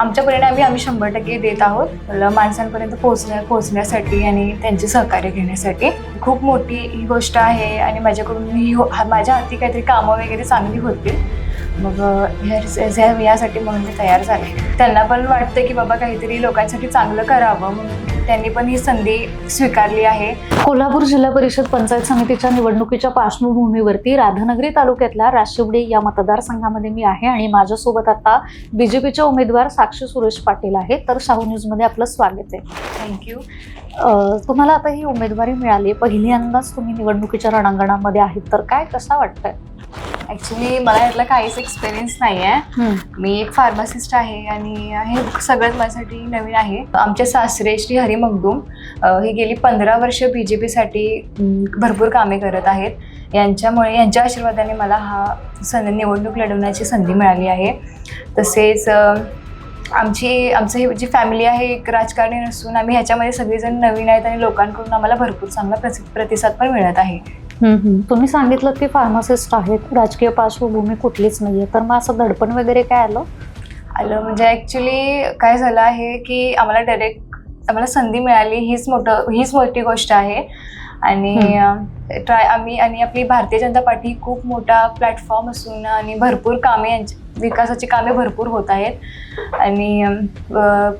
आमच्या परिणामी आम्ही शंभर टक्के देत आहोत. माणसांपर्यंत पोहोचण्या पोहोचण्यासाठी आणि त्यांचे सहकार्य घेण्यासाठी. खूप मोठी ही गोष्ट आहे आणि माझ्याकडून ही हो- माझ्या हाती काहीतरी कामं वगैरे चांगली होतील. मग ह्या- यासाठी म्हणून मी तयार झाले. त्यांना पण वाटतं की बाबा काहीतरी लोकांसाठी चांगलं करावं म्हणून त्यांनी पण ही संधी स्वीकारली आहे. कोल्हापूर जिल्हा परिषद पंचायत समितीच्या निवडणुकीच्या पार्श्वभूमीवरती राधानगरी तालुक्यातल्या राशिवडे या मतदारसंघामध्ये मी आहे आणि माझ्यासोबत आता बीजेपीच्या उमेदवार साक्षी सुरेश पाटील आहेत. तर शाहू न्यूजमध्ये आपलं स्वागत आहे. थँक्यू तुम्हाला आता ही उमेदवारी मिळाली. पहिल्यांदाच तुम्ही निवडणुकीच्या रणांगणामध्ये आहेत. तर काय कसं वाटतंय? ॲक्च्युली मला यातला काहीच एक्सपिरियन्स नाही आहे मी एक फार्मासिस्ट आहे आणि हे सगळंच माझ्यासाठी नवीन आहे. आमचे सासरे श्री हरी मगदूम अ, हे गेली पंधरा वर्ष बी जे पीसाठी भरपूर कामे करत आहेत. यांच्यामुळे यांच्या आशीर्वादाने मला हा सं निवडणूक लढवण्याची संधी मिळाली आहे. तसेच आमची आमचं ही जी फॅमिली आहे एक राजकारणी नसून आम्ही ह्याच्यामध्ये सगळेजण नवीन आहेत आणि लोकांकडून आम्हाला भरपूर चांगला प्रसि प्रतिसाद पण मिळत आहे. तुम्ही सांगितलं की फार्मासिस्ट आहेत राजकीय पार्श्वभूमी कुठलीच नाहीये. तर मग असं दडपण वगैरे काय आलं? आलं म्हणजे ॲक्च्युली काय झालं आहे की आम्हाला डायरेक्ट आम्हाला संधी मिळाली हीच मोठं हीच मोठी गोष्ट आहे. आणि ट्राय आम्ही आणि आपली भारतीय जनता पार्टी खूप मोठा प्लॅटफॉर्म असून आणि भरपूर कामे यांची विकासाची कामे भरपूर होत आहेत. आणि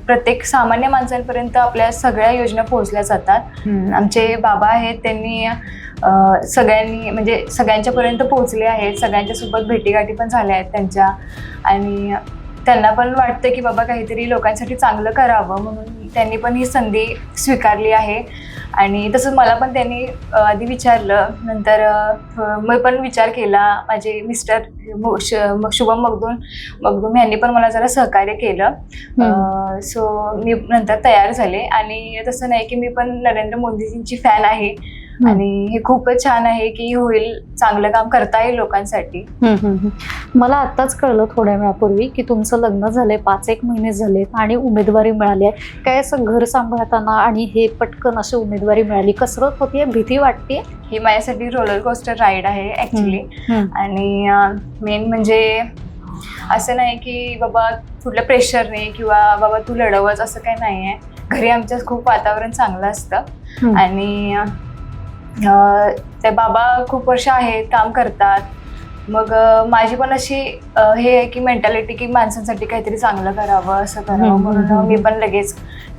प्रत्येक सामान्य माणसांपर्यंत आपल्या सगळ्या योजना पोहोचल्या जातात. आमचे बाबा आहेत त्यांनी सगळ्यांनी म्हणजे सगळ्यांच्यापर्यंत पोहोचले आहेत. सगळ्यांच्या सोबत भेटीगाठी पण झाल्या आहेत त्यांच्या. आणि त्यांना पण वाटतं की बाबा काहीतरी लोकांसाठी चांगलं करावं म्हणून त्यांनी पण ही संधी स्वीकारली आहे. आणि तसंच मला पण त्यांनी आधी विचारलं. नंतर मी पण विचार केला. माझे मिस्टर शुभम मगदूम मगदूम यांनी पण मला जरा सहकार्य केलं. सो मी नंतर तयार झाले. आणि तसं नाही की मी पण नरेंद्र मोदीजींची फॅन आहे. आणि हे खूपच छान आहे की होईल चांगलं काम करता येईल लोकांसाठी. मला आत्ताच कळलं थोड्या वेळापूर्वी की तुमचं लग्न झालंय पाच एक महिने झाले आणि उमेदवारी मिळाली आहे. काय असं घर सांभाळताना आणि हे पटकन अशी उमेदवारी मिळाली कसरत होतीये भीती वाटते? ही माझ्यासाठी रोलर कोस्टर राईड आहे ॲक्च्युली आणि मेन म्हणजे असं नाही की बाबा कुठल्या प्रेशरने किंवा बाबा तू लढवच असं काही नाही आहे घरी आमच्या खूप वातावरण चांगलं असतं. आणि ते बाबा खूप वर्ष आहेत काम करतात. मग माझी पण अशी हे आहे की मेंटॅलिटी की माणसांसाठी काहीतरी चांगलं करावं असं करावं म्हणून मी पण लगेच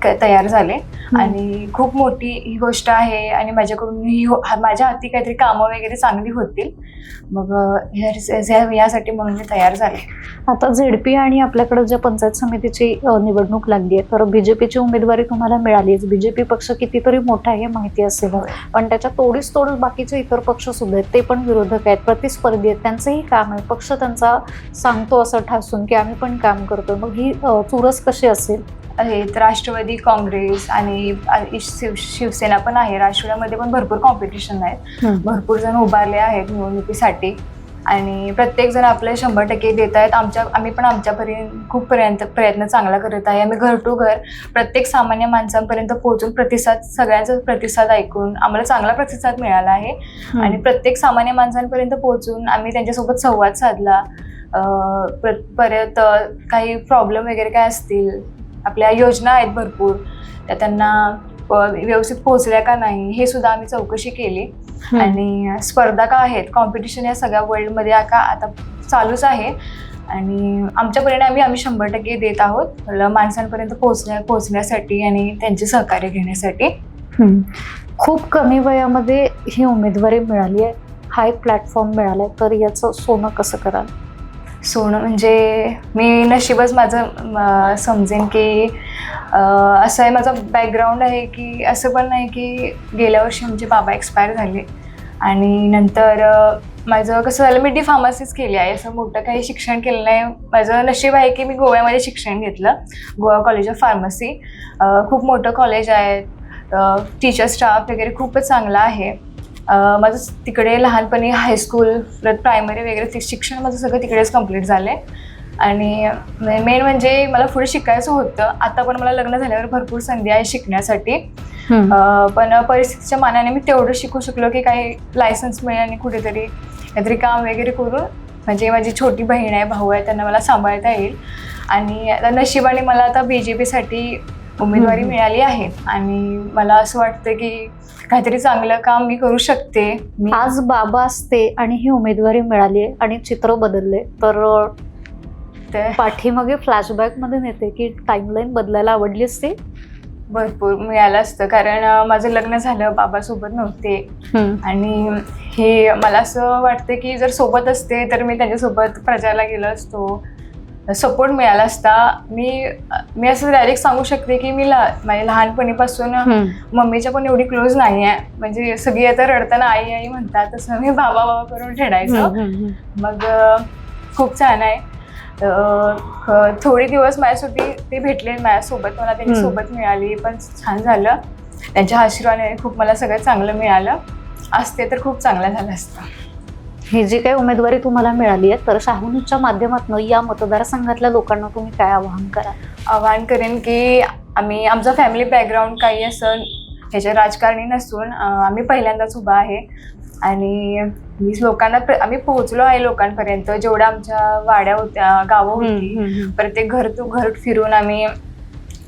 तयार झाले. आणि खूप मोठी ही गोष्ट आहे आणि माझ्याकडून ही हो- माझ्या हाती काहीतरी कामं वगैरे चांगली होतील. मग ह्या- यासाठी म्हणून मी तयार झाले. आता झेडपी आणि आपल्याकडे ज्या पंचायत समितीची निवडणूक लागली आहे तर बीजेपीची उमेदवारी तुम्हाला मिळालीच बीजेपी पक्ष कितीतरी मोठा आहे माहिती असेल. पण त्याच्या तोडीस तोड बाकीचे इतर पक्ष सुद्धा आहेत ते पण विरोधक आहेत प्रतिस्पर्धी आहेत त्यांचंही काम आहे. पक्ष त्यांचा सांगतो असं ठासून की आम्ही पण काम करतो मग ही चुरस कशी असेल? आहेत. राष्ट्रवादी काँग्रेस आणि आणि शिव शिवसेना पण आहे. राष्ट्रवादीमध्ये पण भरपूर कॉम्पिटिशन आहेत. भरपूर जण उभारले आहेत निवडणुकीसाठी. आणि प्रत्येक जण आपले शंभर टक्के देत आहेत. आमच्या आम्ही पण आमच्यापर्यंत खूप पर्यंत प्रयत्न चांगला करत आहे. आम्ही घर टू घर प्रत्येक सामान्य माणसांपर्यंत पोहोचून प्रतिसाद सगळ्यांचा प्रतिसाद ऐकून आम्हाला चांगला प्रतिसाद मिळाला आहे. आणि प्रत्येक सामान्य माणसांपर्यंत पोहोचून आम्ही त्यांच्यासोबत संवाद साधला. परत काही प्रॉब्लेम वगैरे काय असतील आपल्या योजना आहेत भरपूर त्या त्यांना व्यवस्थित पोहोचल्या का नाही हे सुद्धा आम्ही चौकशी केली. आणि स्पर्धा का आहेत? कॉम्पिटिशन या सगळ्या वर्ल्डमध्ये का आता चालूच आहे. आणि आमच्या परिणामी आम्ही शंभर टक्के देत आहोत. माणसांपर्यंत पोहोचण्या पोहोचण्यासाठी आणि त्यांचे सहकार्य घेण्यासाठी. खूप कमी वयामध्ये ही उमेदवारी मिळाली आहे. हा एक प्लॅटफॉर्म मिळालाय. तर याचं सोनं कसं कराल? सोनं म्हणजे मी नशीबच माझं समजेन की असं आहे माझं बॅकग्राऊंड आहे की असं पण नाही की गेल्या वर्षी आमचे बाबा एक्सपायर झाले. आणि नंतर माझं कसं झालं मी डी फार्मसीच केली आहे असं मोठं काही शिक्षण केलं नाही. माझं नशीब आहे की मी गोव्यामध्ये शिक्षण घेतलं गोवा कॉलेज ऑफ फार्मसी खूप मोठं कॉलेज आहे टीचर स्टाफ वगैरे खूपच चांगला आहे. माझं तिकडे लहानपणी हायस्कूल परत प्रायमरी वगैरे शिक्षण माझं सगळं तिकडेच कंप्लीट झालं आणि मेन म्हणजे मला पुढे शिकायचं होतं. आता पण मला लग्न झाल्यावर भरपूर संधी आहे शिकण्यासाठी. पण परिस्थितीच्या मानाने मी तेवढं शिकू शकलो की काही लायसन्स मिळेल आणि कुठेतरी काहीतरी काम वगैरे करून म्हणजे माझी छोटी बहीण आहे भाऊ आहे त्यांना मला सांभाळता येईल. आणि आता नशिबाने मला आता बी जे पीसाठी उमेदवारी. मिळाली आहे. आणि मला असं वाटतं की काहीतरी चांगलं काम मी करू शकते. मी आज बाबा असते आणि ही उमेदवारी मिळाली आहे आणि चित्र बदलले. तर ते पाठीमागे फ्लॅशबॅकमध्ये नेते की टाइमलाईन बदलायला आवडली असते? भरपूर मिळालं असतं. कारण अं, माझं लग्न झालं बाबासोबत नव्हते. आणि हे मला असं वाटतं की जर सोबत असते तर मी त्यांच्यासोबत प्रचारला गेलो असतो. सपोर्ट मिळाला असता मी मी असं डायरेक्ट सांगू शकते की मी माझ्या लहानपणीपासून मम्मीच्या पण एवढी क्लोज नाही आहे म्हणजे सगळी आता रडताना आई आई म्हणतात तसं मी बाबा बाबा करून ठेडायचं मग खूप छान आहे. थोडे दिवस माझ्यासाठी ते भेटले माझ्यासोबत मला त्यांची. सोबत मिळाली पण छान झालं. त्यांच्या आशीर्वादाने खूप मला सगळं चांगलं मिळालं. असते तर खूप चांगलं झालं असतं. ही जी काही उमेदवारी तुम्हाला मिळाली आहे तर शाहूनच्या माध्यमातून या मतदारसंघातल्या लोकांना तुम्ही काय आवाहन करा आवाहन करेन की आम्ही आमचं फॅमिली बॅकग्राऊंड काही असं ह्याच्या राजकारणी नसून आम्ही पहिल्यांदाच उभा आहे. आणि मी लोकांना आम्ही पोहोचलो आहे लोकांपर्यंत. जेवढ्या आमच्या वाड्या होत्या गावं होती प्रत्येक घर टू घर फिरून आम्ही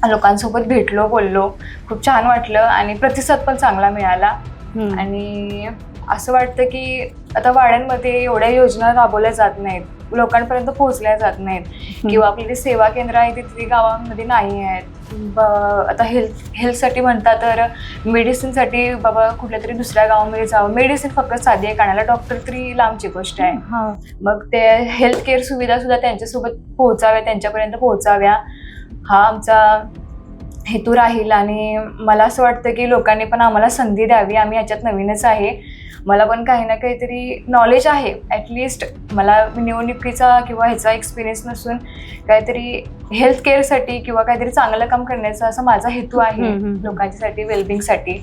लोकांसोबत भेटलो बोललो. खूप छान वाटलं आणि प्रतिसाद पण चांगला मिळाला. आणि असं वाटतं की आता वाड्यांमध्ये एवढ्या योजना राबवल्या जात नाहीत. लोकांपर्यंत पोहोचल्या जात नाहीत. किंवा आपली जी सेवा केंद्र आहे तिथे गावांमध्ये नाही आहेत. आता हेल्थ हेल्थसाठी म्हणता तर मेडिसिनसाठी बाबा कुठल्या तरी दुसऱ्या गावामध्ये जावं. मेडिसिन फक्त साधी आहे कानाला डॉक्टर तरी लांबची गोष्ट आहे. हा. मग ते हेल्थ केअर सुविधा सुद्धा त्यांच्यासोबत पोहोचाव्या त्यांच्यापर्यंत पोहोचाव्या. हा आमचा हेतू राहील आणि मला असं वाटतं की लोकांनी पण आम्हाला संधी द्यावी. आम्ही याच्यात नवीनच आहे. मला पण काही ना काहीतरी नॉलेज आहे. ॲटलिस्ट मला निवडणुकीचा किंवा ह्याचा एक्सपिरियन्स नसून काहीतरी हेल्थ केअरसाठी किंवा काहीतरी चांगलं काम करण्याचा असा माझा हेतू आहे. लोकांच्यासाठी वेलबिंगसाठी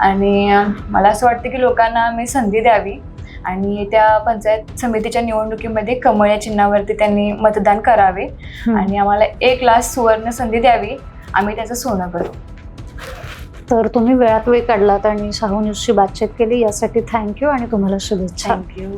आणि मला असं वाटतं की लोकांना मी संधी द्यावी आणि त्या पंचायत समितीच्या निवडणुकीमध्ये कमळ या चिन्हावरती त्यांनी मतदान करावे आणि आम्हाला एक लाख सुवर्ण संधी द्यावी. आम्ही त्याचं सोनं करू. तर तुम्ही वेळात वेळ काढलात आणि शाहू न्यूजची बातचीत केली. यासाठी थँक्यू आणि तुम्हाला शुभेच्छा. थँक्यू.